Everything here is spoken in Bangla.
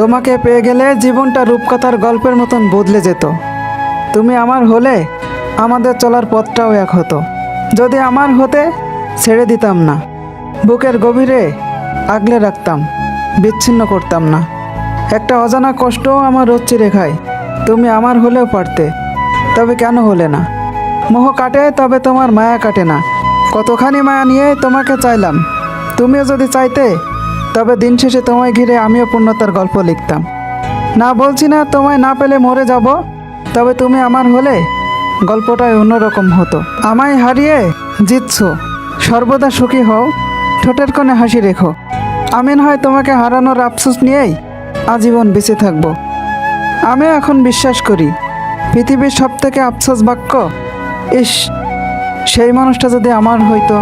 তোমাকে পেয়ে গেলে জীবনটা রূপকথার গল্পের মতন বদলে যেত। তুমি আমার হলে আমাদের চলার পথটাও এক হতো। যদি আমার হতে ছেড়ে দিতাম না, বুকের গভীরে আগলে রাখতাম, বিচ্ছিন্ন করতাম না। একটা অজানা কষ্টও আমার রচ্ছি রেখায় তুমি আমার হলেও পারতে, তবে কেন হলে না? মোহ কাটে, তবে তোমার মায়া কাটে না। কতখানি মায়া নিয়ে তোমাকে চাইলাম, তুমিও যদি চাইতে তবে দিন শেষে তোমায় ঘিরে আমিও পূর্ণতার গল্প লিখতাম। না বলছি না, তোমায় না পেলে মরে যাব, তবে তুমি আমার হলে গল্পটাই অন্যরকম হতো। আমায় হারিয়ে জিতছো, সর্বদা সুখী হও, ঠোঁটের কোণে হাসি রেখো। আমিন হয় তোমাকে হারানোর আফসোস নিয়েই আজীবন বেঁচে থাকব। আমি এখন বিশ্বাস করি, পৃথিবীর সব থেকে আফসোস বাক্য, ইস, সেই মানুষটা যদি আমার হইতো